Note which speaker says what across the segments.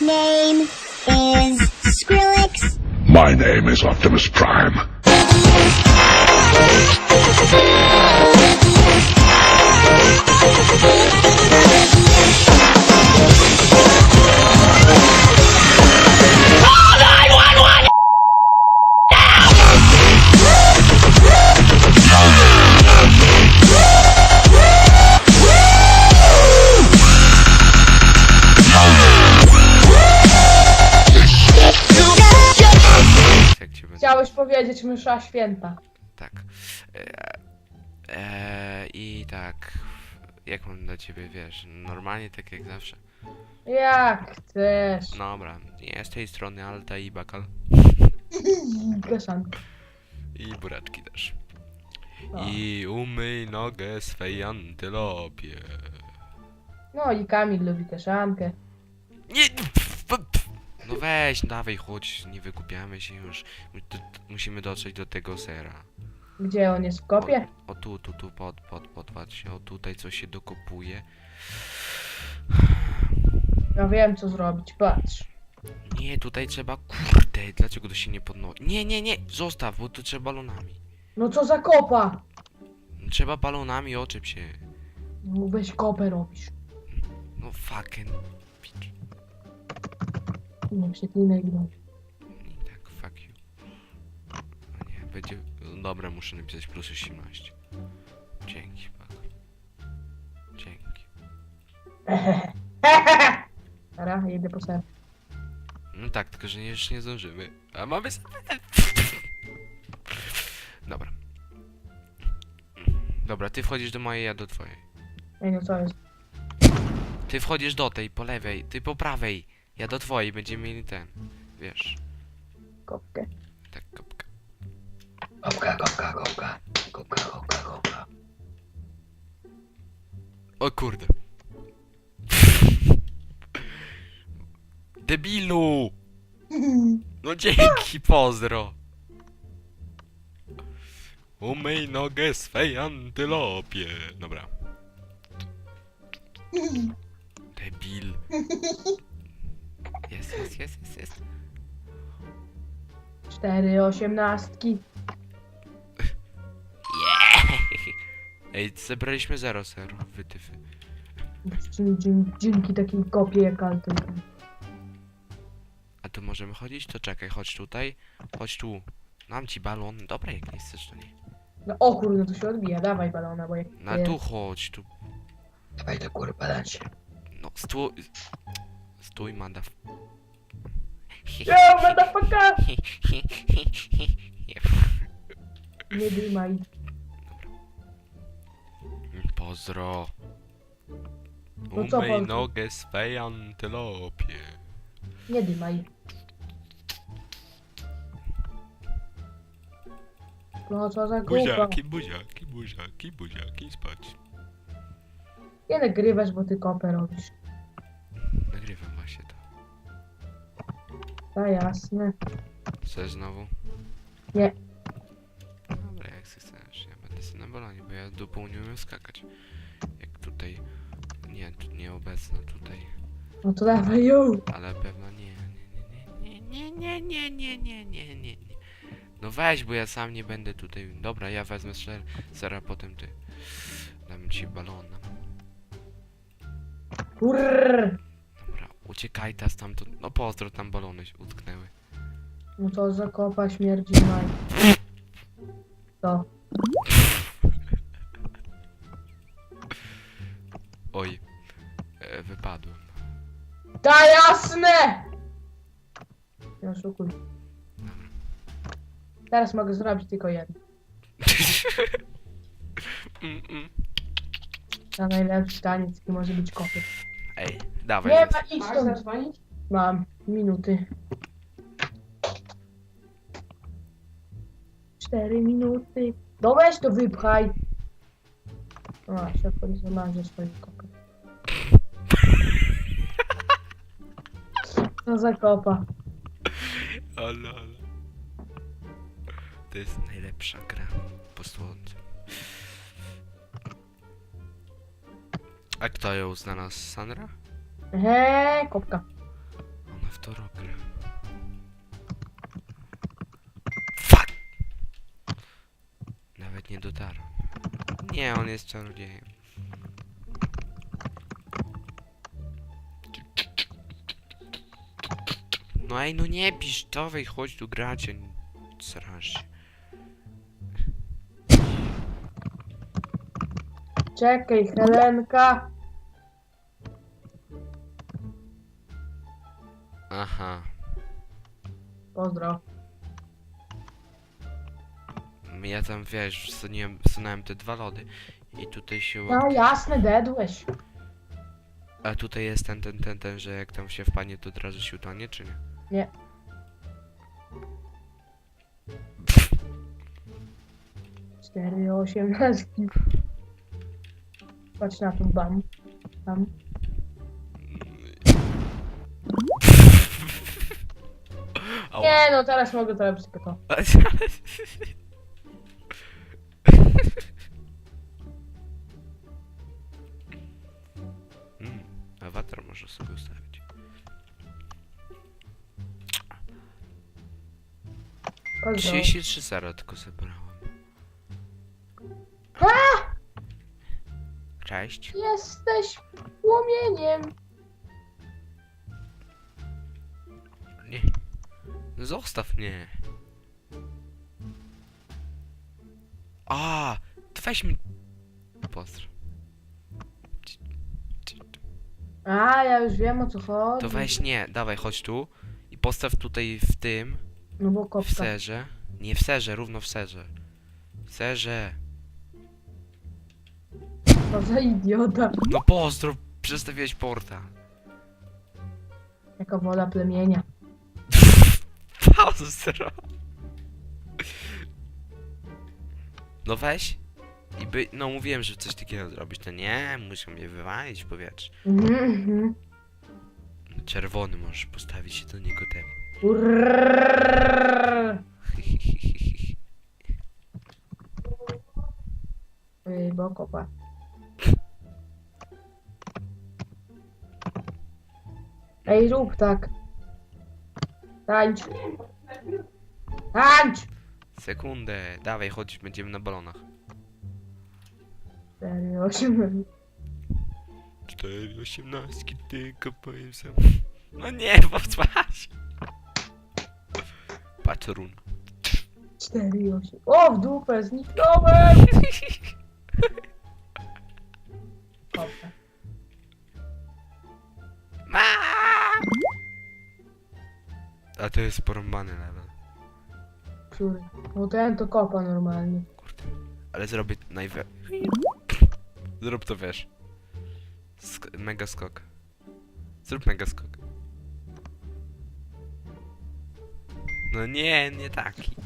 Speaker 1: name is Skrillex.
Speaker 2: My name is Optimus Prime.
Speaker 3: Powiedzieć msza święta.
Speaker 4: Tak. E, e, I tak. Jak mam do ciebie, wiesz, normalnie tak jak zawsze.
Speaker 3: Jak chcesz.
Speaker 4: Dobra, nie z tej strony Alta i Bakal. I buraczki też.
Speaker 3: No.
Speaker 4: I umyj nogę swej antylopie.
Speaker 3: No i Kamil lubi kaszankę.
Speaker 4: Nie! pf, pf, pf. No weź, dawaj, chodź, nie wykupiamy się już. Mu- tu- tu- Musimy dotrzeć do tego sera.
Speaker 3: Gdzie on jest w kopie?
Speaker 4: O, o tu, tu, tu, pod, pod, pod, patrz, o tutaj coś się dokopuje.
Speaker 3: Ja wiem co zrobić, patrz.
Speaker 4: Nie, tutaj trzeba, kurde, dlaczego to się nie podnosi? Nie, nie, nie, zostaw, bo tu trzeba balonami.
Speaker 3: No co za kopa?
Speaker 4: Trzeba balonami, oczep się.
Speaker 3: No weź kopę robisz.
Speaker 4: No fucking bitch.
Speaker 3: Nie przeklinaj go.
Speaker 4: I tak, fuck you. O nie, będzie... Dobra, muszę napisać plus 18. Dzięki, pak. Dzięki.
Speaker 3: Dobra, jedę po ser.
Speaker 4: No tak, tylko że już nie zdążymy. A mamy... s- Dobra. Dobra, ty wchodzisz do mojej, ja do twojej.
Speaker 3: Ej no co jest?
Speaker 4: Ty wchodzisz do tej, po lewej, ty po prawej. Ja do twojej, będziemy mieli ten. Wiesz,
Speaker 3: Kopkę.
Speaker 4: tak kopka.
Speaker 5: Kopka, kopka, kopka. Kopka, kopka, kopka.
Speaker 4: O kurde. Debilu! No dzięki, pozdro. Umyj nogę swej antylopie. Dobra. Debil. Jest, jest, jest, jest, jest.
Speaker 3: Cztery osiemnastki.
Speaker 4: Ej, zebraliśmy 0 0 wytyfy.
Speaker 3: Dzięki, dzięki, dzięki takiej kopie jak Alton.
Speaker 4: A tu możemy chodzić? To czekaj, chodź tutaj. Chodź tu. Mam ci balon. Dobra, jak nie chcesz, to nie.
Speaker 3: No o kurde, to się odbija, dawaj balona, bo jak...
Speaker 4: No tu chodź, tu.
Speaker 5: Dawaj do góry, balancie.
Speaker 4: No stój. Stój, madaf.
Speaker 3: Yo, motherfucker! Nie dymaj.
Speaker 4: Pozdro.
Speaker 3: No co,
Speaker 4: Umyj
Speaker 3: Polku?
Speaker 4: nogę swej antylopie.
Speaker 3: Nie dymaj. No co za głupa.
Speaker 4: Buziaki, buziaki, buziaki, buziaki, spać.
Speaker 3: Nie nagrywasz, bo ty kopę robisz.
Speaker 4: To
Speaker 3: jasne.
Speaker 4: Chcesz znowu?
Speaker 3: Nie.
Speaker 4: Dobra, jak chcesz. Ja będę sobie na balonie, bo ja dupą nie umiem skakać. Jak tutaj... Nie, tu nieobecna tutaj.
Speaker 3: No to dawaj ją.
Speaker 4: Ale pewno nie, nie, nie, nie, nie, nie, nie, nie, nie, nie, nie. No weź, bo ja sam nie będę tutaj. Dobra, ja wezmę ser, sera, potem ty. Dam ci balona.
Speaker 3: Kurr.
Speaker 4: Uciekaj ta stamtąd. No pozdro, tam balony się utknęły.
Speaker 3: No to za kopa śmierdzi maj. To.
Speaker 4: Oj, e, wypadłem.
Speaker 3: Da jasne! Nie oszukuj. Teraz mogę zrobić tylko jedno.
Speaker 4: Mm, mm.
Speaker 3: Na najlepszy taniec, jaki może być kopy.
Speaker 4: Ej, dawaj.
Speaker 3: Nie ma idź stąd. Mam minuty. Cztery minuty. No weź to wypchaj. A, szybko nie zamarzę swojej kopy. No zakopa.
Speaker 4: Ale, ale. To jest najlepsza gra po słońcu. A kto ją znalazł? Sandra?
Speaker 3: Eee, kopka.
Speaker 4: Ona w to robi. Fuck! Nawet nie dotarł. Nie, on jest czarodziejem. No ej, no nie pisz, dawaj, chodź tu grać, a nie się.
Speaker 3: Czekaj, Helenka.
Speaker 4: Aha.
Speaker 3: Pozdro.
Speaker 4: Ja tam wiesz, wsunąłem, wsunąłem te dwa lody i tutaj się.
Speaker 3: No jasne, dedłeś.
Speaker 4: A tutaj jest ten, ten, ten, ten, że jak tam się wpadnie, to od razu się utanie, czy nie?
Speaker 3: Nie. Cztery, osiemnastki. Patrz na tą bam. Tam. Nie no, teraz mogę zrobić tylko to.
Speaker 4: Mm, Awatar można sobie ustawić.
Speaker 3: Pozdro.
Speaker 4: 33 zero tylko zebrałem. A! Cześć.
Speaker 3: Jesteś płomieniem.
Speaker 4: Nie. Zostaw mnie. A, to weź mi... Pozdro.
Speaker 3: A, ja już wiem o co chodzi.
Speaker 4: To weź nie, dawaj, chodź tu. I postaw tutaj w tym,
Speaker 3: No bo
Speaker 4: w serze. Nie w serze, równo w serze. W serze.
Speaker 3: Co za idiota.
Speaker 4: No pozdrów, przestawiłeś porta.
Speaker 3: Jaka wola plemienia.
Speaker 4: Pozdro. No weź. I by, no mówiłem, że coś takiego zrobić, to nie, muszą mnie wywalić, bo wiesz.
Speaker 3: Mhm. No
Speaker 4: czerwony możesz postawić się do niego
Speaker 3: tem. Urrrrrrrr. Bo kopa. Rób tak. Tańcz. Tańcz!
Speaker 4: Sekundę, dawaj, chodź, będziemy na balonach.
Speaker 3: 4, 8,
Speaker 4: Cztery osiemnastki, tylko powiem sam. No nie, powspaś. Patrun.
Speaker 3: 4, 8. O, w dupę, zniknąłem!
Speaker 4: to jest porąbany level.
Speaker 3: Który? No ten to kopa normalnie.
Speaker 4: Kurde. Ale zrobię najwe... Zrób to, wiesz. Sk mega skok. Zrób mega skok. No nie, nie taki.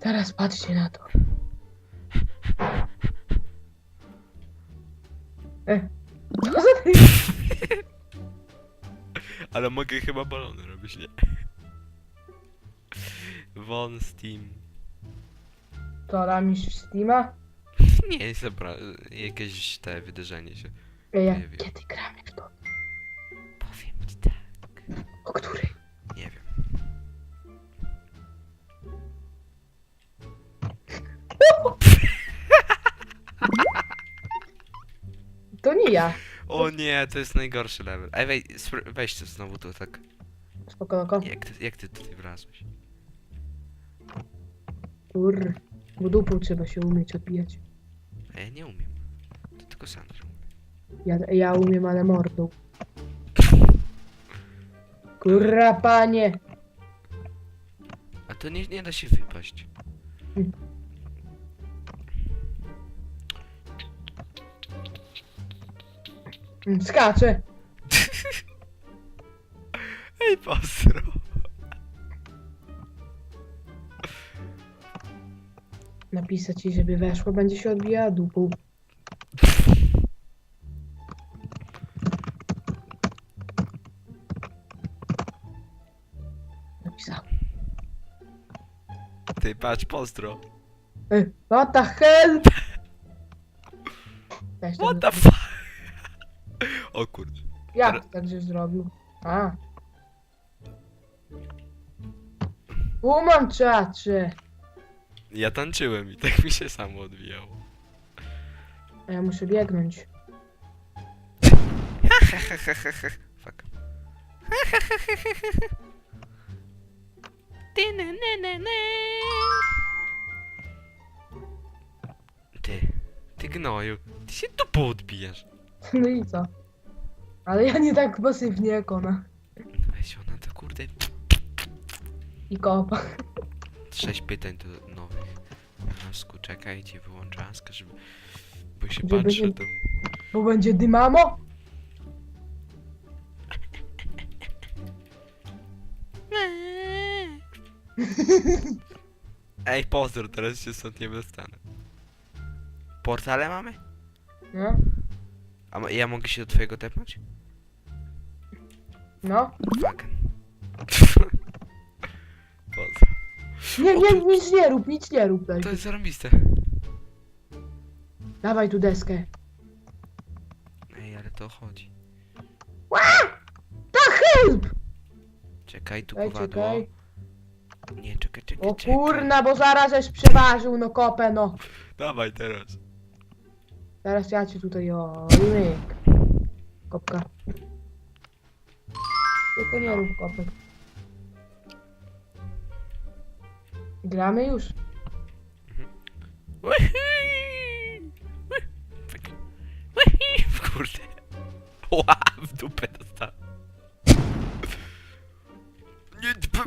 Speaker 3: Teraz patrzcie na to. E, co za ty?
Speaker 4: Ale mogę chyba balony robić, nie? Von Steam.
Speaker 3: To ramisz w Steama?
Speaker 4: Nie, zabra... jakieś te wydarzenie się.
Speaker 3: Ej, ja,
Speaker 4: Nie wiem.
Speaker 3: kiedy gramy w to?
Speaker 4: Powiem ci tak.
Speaker 3: O której?
Speaker 4: Nie wiem.
Speaker 3: To nie ja.
Speaker 4: O nie, to jest najgorszy level. Ej, wej, weź to znowu tu tak.
Speaker 3: Spoko, spoko.
Speaker 4: Jak ty, jak ty tutaj wlazłeś?
Speaker 3: Kur. Bo dupą trzeba się umieć odbijać.
Speaker 4: A ja nie umiem. To tylko Sandra umie.
Speaker 3: Ja, ja umiem, ale mordą. Kurra, panie!
Speaker 4: A to nie, nie da się wypaść.
Speaker 3: Mm, Skaczę!
Speaker 4: Ej, postro.
Speaker 3: Napisać ci, żeby weszło, będzie się odbijała dupą. Napisał.
Speaker 4: Ty, patrz, pozdro.
Speaker 3: Ej, what the hell? To
Speaker 4: What the fuck? O kurde.
Speaker 3: Jak tak żeś zrobił? A, mam czacze.
Speaker 4: Ja tańczyłem i tak mi się samo odbijało.
Speaker 3: A ja muszę biegnąć.
Speaker 4: Fuck. Ty, ty gnoju, ty się tu podbijasz.
Speaker 3: No i co? Ale ja nie tak pasywnie jak ona.
Speaker 4: Weź ona to kurde,
Speaker 3: I kopa.
Speaker 4: sześć pytań do Rasku, czekajcie, wyłączę Askę, żeby... Bo się
Speaker 3: Żeby
Speaker 4: patrzę
Speaker 3: nie-
Speaker 4: tam...
Speaker 3: Bo będzie dymamo?
Speaker 4: Ej, pozdro, teraz się stąd nie dostanę. Portale mamy?
Speaker 3: No.
Speaker 4: A ja mogę się do twojego tepnąć?
Speaker 3: No.
Speaker 4: Fuck.
Speaker 3: Nie,
Speaker 4: O,
Speaker 3: nie, nic nie rób, nic nie rób. Daj.
Speaker 4: To jest zarąbiste.
Speaker 3: Dawaj tu deskę.
Speaker 4: Ej, ale to chodzi.
Speaker 3: Help!
Speaker 4: Czekaj, tu
Speaker 3: Ej,
Speaker 4: kowadło.
Speaker 3: czekaj.
Speaker 4: Nie, czekaj, czekaj,
Speaker 3: O
Speaker 4: czekaj.
Speaker 3: kurna, bo zaraz żeś przeważył, no kopę, no.
Speaker 4: Dawaj teraz.
Speaker 3: Teraz ja cię tutaj, o, myk. Kopka. Tylko nie rób kopek. Gramy już?
Speaker 4: Kurde. Ła, w dupę dostałem. Nie, p-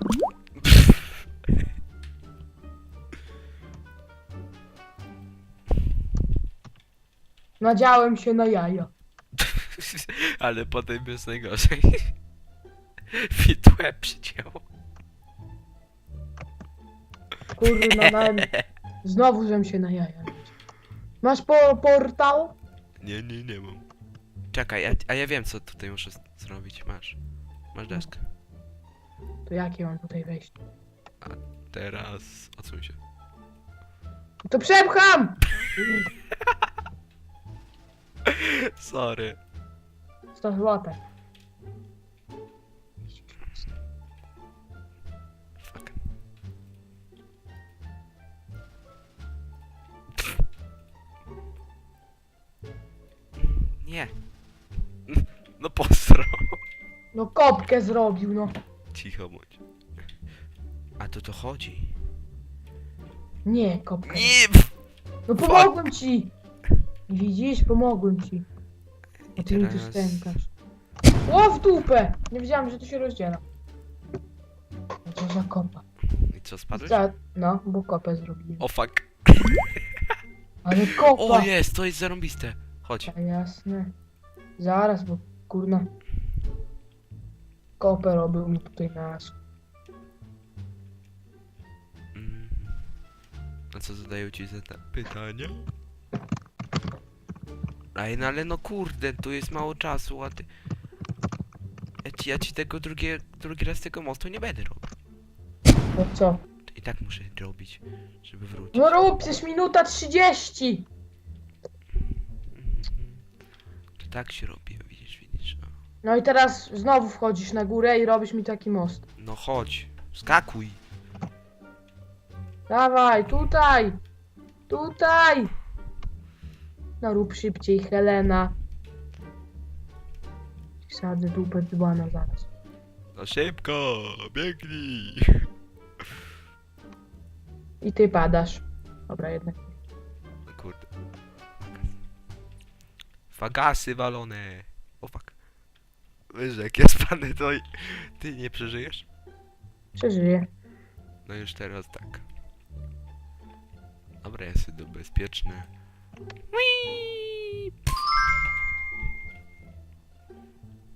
Speaker 3: Nadziałem się na jaja.
Speaker 4: Ale potem jest najgorzej. Fitłe przycięło.
Speaker 3: Kurna, na... znowu żem się na jaja. Masz po portal?
Speaker 4: Nie, nie, nie mam. Czekaj, a, a ja wiem co tutaj muszę z- zrobić. Masz. Masz deskę.
Speaker 3: To jakie mam tutaj wejść?
Speaker 4: Teraz odsuń się.
Speaker 3: To przepcham!
Speaker 4: Sorry.
Speaker 3: 100 zł.
Speaker 4: Nie. No postro.
Speaker 3: No kopkę zrobił, no.
Speaker 4: Cicho bądź. A to to chodzi.
Speaker 3: Nie, kopkę.
Speaker 4: Nie! pff.
Speaker 3: No pomogłem ci! Widzisz, pomogłem ci. A ty mi tu
Speaker 4: teraz...
Speaker 3: stękasz. O, w dupę! Nie wiedziałem, że to się rozdziela. Co za kopa.
Speaker 4: I co, spadłeś?
Speaker 3: Za... No, bo kopę zrobiłem.
Speaker 4: O fuck.
Speaker 3: Ale kopa!
Speaker 4: O jest, to jest zarąbiste. Chodź.
Speaker 3: A jasne. Zaraz, bo kurna. Kopę robił mi tutaj nas.
Speaker 4: Mhm. A co zadają ci za te pytania? Ej, no ale no kurde, tu jest mało czasu, a ty... Ja ci, ja ci tego drugie, drugi raz tego mostu nie będę robił.
Speaker 3: No co?
Speaker 4: I tak muszę robić, żeby wrócić.
Speaker 3: No rób, przecież minuta 30!
Speaker 4: Tak się robi, widzisz, widzisz. O.
Speaker 3: No i teraz znowu wchodzisz na górę i robisz mi taki most.
Speaker 4: No chodź, skakuj.
Speaker 3: Dawaj, tutaj! Tutaj! No rób szybciej, Helena. Sadzę dupę dzbana zaraz.
Speaker 4: No szybko, biegnij.
Speaker 3: I ty padasz. Dobra, jednak.
Speaker 4: No Fagasy walone. O fuck. Wiesz, jak ja spadnę, to i- ty nie przeżyjesz?
Speaker 3: Przeżyję.
Speaker 4: No już teraz tak. Dobra, jest to bezpieczny.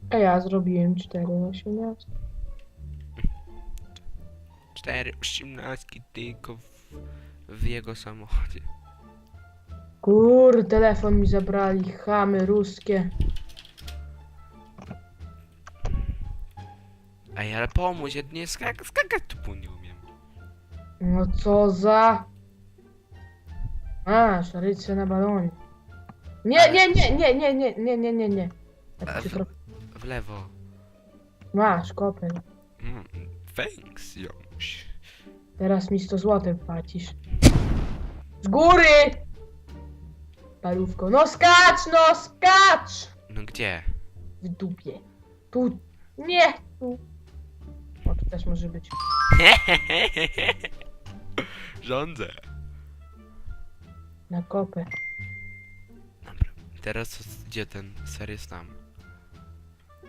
Speaker 3: A ja zrobiłem 4 na 18.
Speaker 4: Cztery osiemnastki tylko w, w jego samochodzie.
Speaker 3: Kur, telefon mi zabrali, chamy ruskie.
Speaker 4: Ej, ale pomóż, ja nie skak skakać tu nie umiem.
Speaker 3: No co za... A, szarycie na balonie. Nie, nie, nie, nie, nie, nie, nie, nie, nie, nie.
Speaker 4: Ale
Speaker 3: cię
Speaker 4: w-
Speaker 3: trochę...
Speaker 4: W lewo.
Speaker 3: Masz, kopę.
Speaker 4: Mm, thanks, Jomuś.
Speaker 3: Teraz mi 100 zł płacisz. Z góry! Parówko. No skacz, no skacz!
Speaker 4: No gdzie?
Speaker 3: W dupie. Tu. Nie, tu. O, tu też może być.
Speaker 4: Rządzę.
Speaker 3: Na kopę.
Speaker 4: Dobra. Teraz gdzie ten ser jest tam?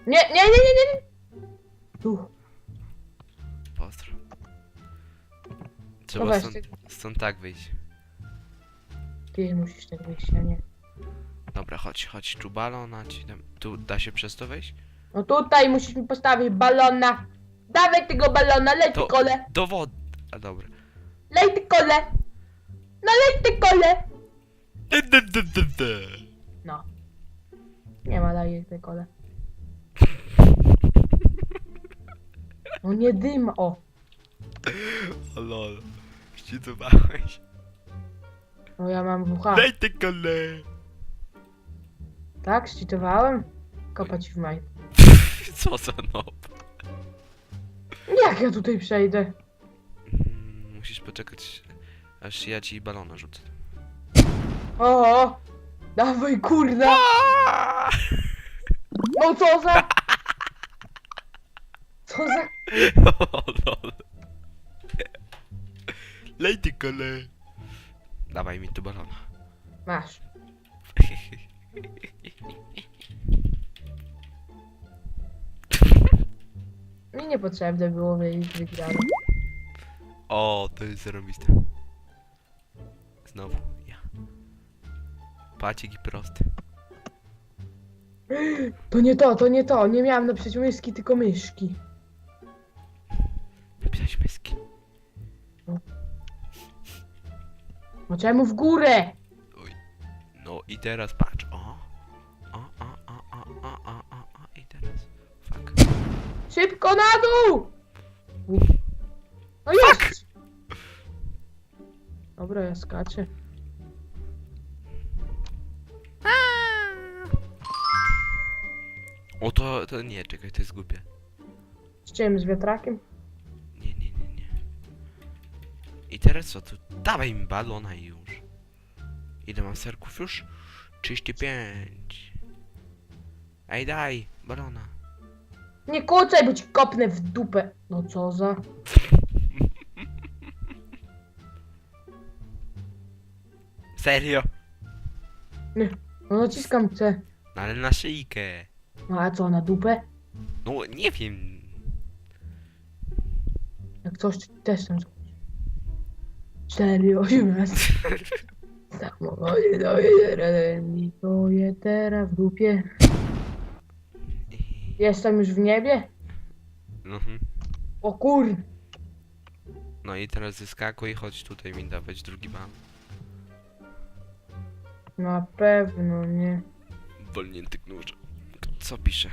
Speaker 3: Nie, nie, nie, nie, nie. Tu.
Speaker 4: Pozdro. Trzeba
Speaker 3: weź
Speaker 4: stąd, stąd tak wyjść.
Speaker 3: Ty musisz tak wyjść, a nie.
Speaker 4: Dobra, chodź, chodź. Tu balona ci dam. Tu da się przez to wejść?
Speaker 3: No tutaj musisz mi postawić balona. Dawaj tego balona, lej ty
Speaker 4: To-
Speaker 3: kole.
Speaker 4: Do wody. A dobra.
Speaker 3: Lej ty kole. No lej ty kole.
Speaker 4: Dy, dy, dy, dy, dy.
Speaker 3: No. Nie ma lej ty kole. No nie dym, o.
Speaker 4: O lol. Szczytowałeś.
Speaker 3: No ja mam WH.
Speaker 4: Daj te kole.
Speaker 3: Tak? Szczytowałem? Kopać w maj.
Speaker 4: Co za nob.
Speaker 3: Jak ja tutaj przejdę?
Speaker 4: Mm, Musisz poczekać, aż ja ci balona rzucę.
Speaker 3: O, o. Dawaj kurna. No co za... Co za...
Speaker 4: O lol. Lej te kole. Dawaj mi tu balona.
Speaker 3: Masz. Mi niepotrzebne było wiedzieć wygrane.
Speaker 4: O, to jest zarobiste. Znowu ja. Pacik i prosty.
Speaker 3: To nie to, to nie to. Nie miałem na myszki, tylko myszki. Czemu w górę?
Speaker 4: No i teraz patrz. O. O, o, o, o, o, o, o, o. I teraz. Fuck.
Speaker 3: Szybko na dół! No jest! Dobra, ja skaczę.
Speaker 4: O to, to nie, czekaj, to jest głupie.
Speaker 3: Z czym? Z wiatrakiem?
Speaker 4: I teraz co tu? Dawaj mi balona i już. Ile mam serków już? 35. Ej, daj, balona.
Speaker 3: Nie kłócaj, bo ci kopnę w dupę. No co za...
Speaker 4: Serio?
Speaker 3: No naciskam C.
Speaker 4: No ale na szyjkę.
Speaker 3: No a co, na dupę?
Speaker 4: No nie wiem.
Speaker 3: Jak coś, też tam 4, 18. Samochodzie do jedyni, to je teraz w dupie. Jestem już w niebie?
Speaker 4: Mhm.
Speaker 3: O kur...
Speaker 4: No i teraz zyskakuj i chodź tutaj mi dawać drugi ban.
Speaker 3: Na pewno nie.
Speaker 4: Wolnięty nóż. Co pisze?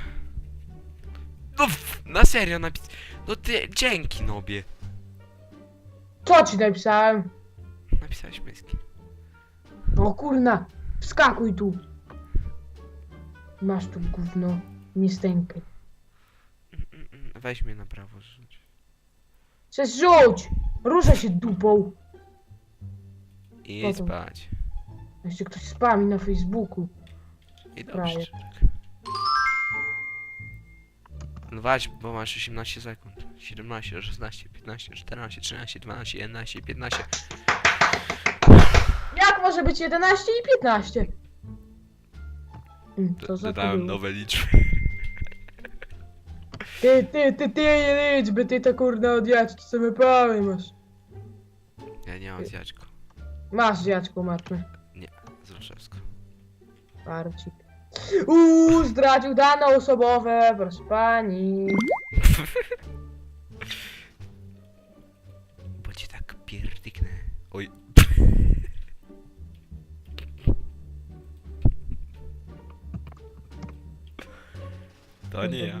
Speaker 4: No f- na serio napis... No ty, dzięki nobie.
Speaker 3: Co ci napisałem?
Speaker 4: Napisałeś myski.
Speaker 3: O kurna, wskakuj tu. Masz tu gówno, nie stękaj.
Speaker 4: Mm, mm, Weź mnie na prawo rzuć.
Speaker 3: Przez rzuć! Rusza się dupą.
Speaker 4: I idź
Speaker 3: to?
Speaker 4: spać.
Speaker 3: Jeszcze ktoś spami na Facebooku.
Speaker 4: I dobrze.
Speaker 3: Frajer.
Speaker 4: No weź, bo masz 18 sekund. 17, 16, 15, 14, 13, 12, 11, 15.
Speaker 3: Jak może być 11 i 15? Mm, To za
Speaker 4: Dodałem nowe liczby.
Speaker 3: Ty, ty, ty, ty, nie liczby, ty to kurna od jaczki sobie prawie masz.
Speaker 4: Ja nie mam zjaczku.
Speaker 3: Masz dziadku matmy.
Speaker 4: Z Roszewsko.
Speaker 3: Parcik. Uuu, zdradził dane osobowe, proszę pani.
Speaker 4: Oj. To nie ja.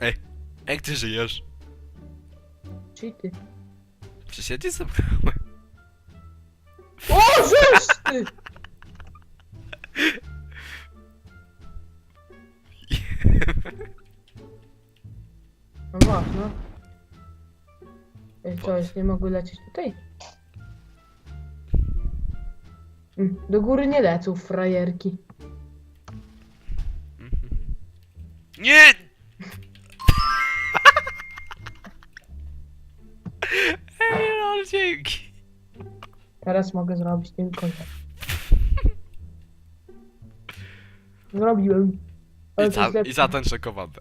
Speaker 4: Ej, jak ty żyjesz?
Speaker 3: Cheaty.
Speaker 4: Przecież ja cię zabrałem.
Speaker 3: O, ty! Jest, nie mogły lecieć tutaj? Mm, Do góry nie lecą frajerki.
Speaker 4: Nie! Ej, lol, dzięki.
Speaker 3: Teraz mogę zrobić tylko to. Zrobiłem. Ale
Speaker 4: I,
Speaker 3: to
Speaker 4: za,
Speaker 3: jest lepsze.
Speaker 4: I za ten czekowadę.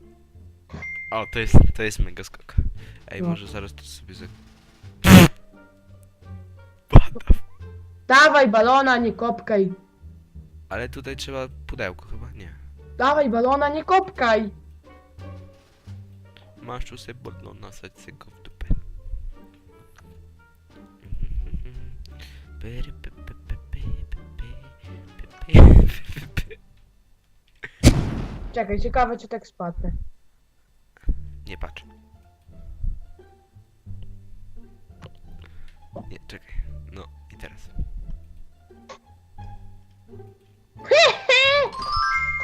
Speaker 4: O, to jest, to jest mega skok. Ej,
Speaker 3: No.
Speaker 4: może zaraz to sobie za...
Speaker 3: Dawaj balona, nie kopkaj.
Speaker 4: Ale tutaj trzeba pudełko chyba, nie.
Speaker 3: Dawaj balona, nie kopkaj.
Speaker 4: Masz tu sobie balona, sać sobie go w dupę.
Speaker 3: Czekaj, ciekawe czy tak spadnę.
Speaker 4: Nie patrz. Nie, czekaj. No i teraz.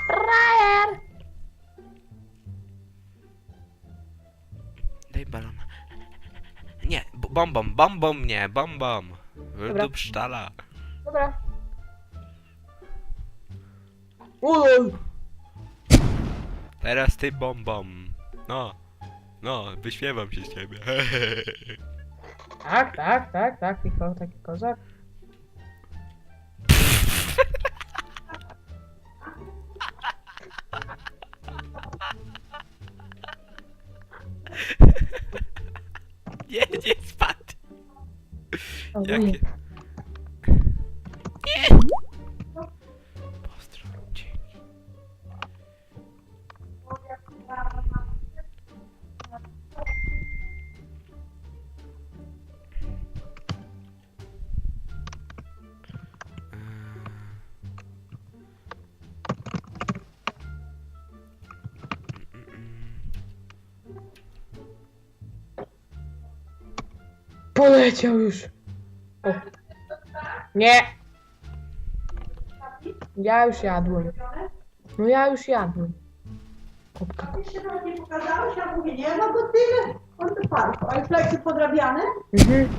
Speaker 3: Frajer!
Speaker 4: Daj balona. Nie, b- bombom, bombom, nie, bombom. Wydup sztala.
Speaker 3: Dobra. Ulol!
Speaker 4: Teraz ty bombom. No. No, wyśmiewam się z ciebie.
Speaker 3: Tak, tak, tak, tak, ko- taki kozak.
Speaker 4: Jakie?
Speaker 3: nie.
Speaker 4: Nie! Pozdro, dzięki.
Speaker 3: Poleciał już. Nie. Ja już jadłem. No ja już jadłem. Kopka.
Speaker 6: Jeszcze raz nie pokazałeś, ja mówię, nie ma go tyle. On to parku. A już lekcje podrabiane?
Speaker 3: Mhm.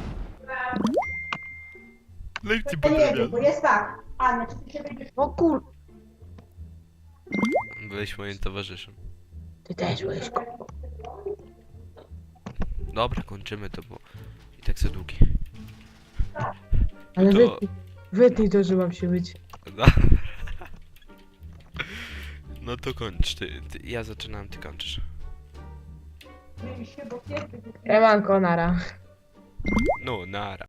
Speaker 4: Lekcji
Speaker 6: Ja nie wiem, bo jest tak. Ania, czy ty się będziesz...
Speaker 3: O kur...
Speaker 4: Byłeś moim towarzyszem.
Speaker 3: Ty też byłeś ko-
Speaker 4: Dobra, kończymy to, bo i tak za długie.
Speaker 3: Ale
Speaker 4: To-
Speaker 3: wytnij. Wytnij to, że mam się być.
Speaker 4: No. No to kończ. Ty, ty, ja zaczynam, ty kończysz.
Speaker 6: Myli się, bo kiedy...
Speaker 3: Emanko, nara.
Speaker 4: No, nara.